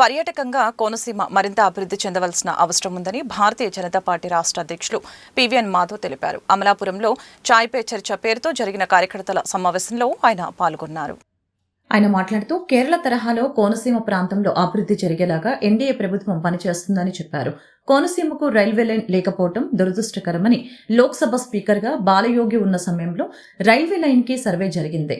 పర్యాటకంగా కోనసీమ మరింత అభివృద్ధి చెందవలసిన అవసరం ఉందని భారతీయ జనతా పార్టీ రాష్ట్ర అధ్యక్షులు పివిఎన్ మాధవ్ తెలిపారు. అమలాపురంలో చాయ్ పే చర్చ పేరుతో జరిగిన కార్యకర్తల సమావేశంలో ఆయన పాల్గొన్నారు. ఆయన మాట్లాడుతూ కేరళ తరహాలో కోనసీమ ప్రాంతంలో అభివృద్ధి జరిగేలాగా ఎన్డీఏ ప్రభుత్వం పనిచేస్తుందని చెప్పారు. కోనసీమకు రైల్వే లైన్ లేకపోవడం దురదృష్టకరమని లోక్సభ స్పీకర్గా బాలయోగి ఉన్న సమయంలో రైల్వే లైన్కి సర్వే జరిగింది.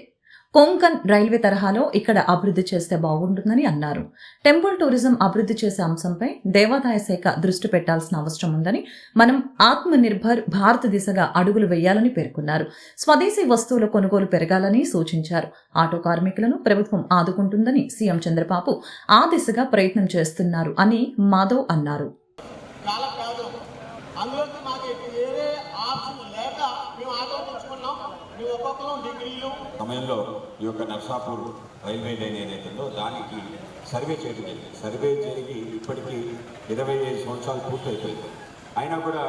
కొంకన్ రైల్వే తరహాలో ఇక్కడ అభివృద్ధి చేస్తే బాగుంటుందని అన్నారు. టెంపుల్ టూరిజం అభివృద్ధి చేసే అంశంపై దేవాదాయ శాఖ దృష్టి పెట్టాల్సిన అవసరం ఉందని మనం ఆత్మ నిర్భర్ దిశగా అడుగులు వేయాలని పేర్కొన్నారు. స్వదేశీ వస్తువుల కొనుగోలు పెరగాలని సూచించారు. ఆటో కార్మికులను ప్రభుత్వం ఆదుకుంటుందని సీఎం చంద్రబాబు ఆ దిశగా ప్రయత్నం చేస్తున్నారు అని మాధవ్ అన్నారు. సమయంలో ఈ యొక్క నర్సాపూర్ రైల్వే లైన్ ఏదైతుందో దానికి సర్వే చేయడం జరిగింది. సర్వే జరిగి ఇప్పటికీ ఇరవై ఐదు సంవత్సరాలు పూర్తయిపోయింది. అయినా కూడా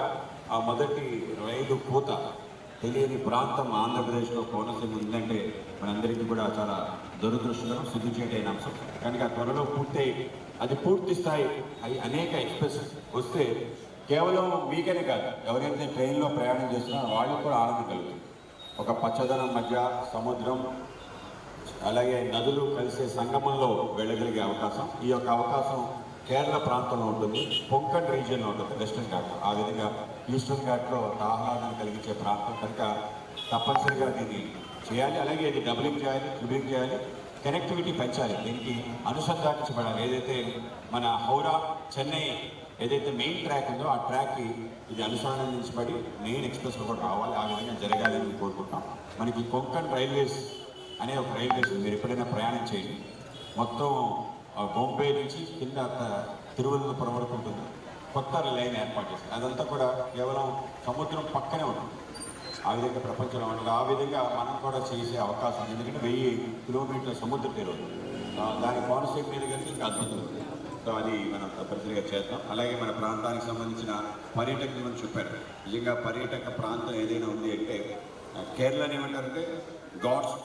ఆ మొదటి రైలు పూత తెలియని ప్రాంతం ఆంధ్రప్రదేశ్లో కోనసీమ ఉందంటే మనందరికీ కూడా చాలా దురదృష్టం శుద్ధి చేయటైన అంశం. కనుక త్వరలో పూర్తయి అది పూర్తి స్థాయి అనేక ఎక్స్ప్రెస్ వస్తే కేవలం మీకనే కాదు. ఎవరైతే ట్రైన్లో ప్రయాణం చేస్తున్నారో వాళ్ళకి కూడా ఆనందం కలుగుతుంది. ఒక పచ్చదనం మధ్య సముద్రం అలాగే నదులు కలిసే సంగమంలో వెళ్ళగలిగే అవకాశం. ఈ యొక్క అవకాశం కేరళ ప్రాంతంలో ఉంటుంది కొంకణ్ రీజియన్లో ఉంటుంది వెస్టర్న్ ఘాట్. ఆ విధంగా ఈస్టర్న్ ఘాట్లో ఆహ్లాదం కలిగించే ప్రాంతం కనుక తప్పనిసరిగా దీన్ని చేయాలి. అలాగే ఇది డబులింగ్ చేయాలి ట్రిబులింగ్ చేయాలి కనెక్టివిటీ పెంచాలి. దీనికి అనుసంధానించబడాలి. ఏదైతే మన హౌరా చెన్నై ఏదైతే మెయిన్ ట్రాక్ ఉందో ఆ ట్రాక్కి ఇది అనుసంధానించబడి మెయిన్ ఎక్స్ప్రెస్ కూడా రావాలి ఆ విధంగా జరగాలి అని కోరుకుంటాం. మనకి కొంకణ్ రైల్వేస్ అనే ఒక రైల్వేస్ మీరు ఎప్పుడైనా ప్రయాణం చేయండి. మొత్తం ఆ, బొంబే నుంచి కింద తిరువనంతపురం వరకు ఉంటుంది. కొత్త లైన్ ఏర్పాటు చేశారు అదంతా కూడా కేవలం సముద్రం పక్కనే ఉంటుంది. ఆ విధంగా ప్రపంచంలో ఉంటుంది. ఆ విధంగా మనం కూడా చేసే అవకాశం ఉంది. ఎందుకంటే వెయ్యి కిలోమీటర్ల సముద్ర తీరు. దాని కాన్సెప్ట్ మీద కలిసి ఇంకా అద్భుతం. సో అది మనం తప్పనిసరిగా చేద్దాం. అలాగే మన ప్రాంతానికి సంబంధించిన పర్యాటకులు మనం చెప్పారు. నిజంగా పర్యాటక ప్రాంతం ఏదైనా ఉంది అంటే కేరళని ఏమంటారంటే గాడ్స్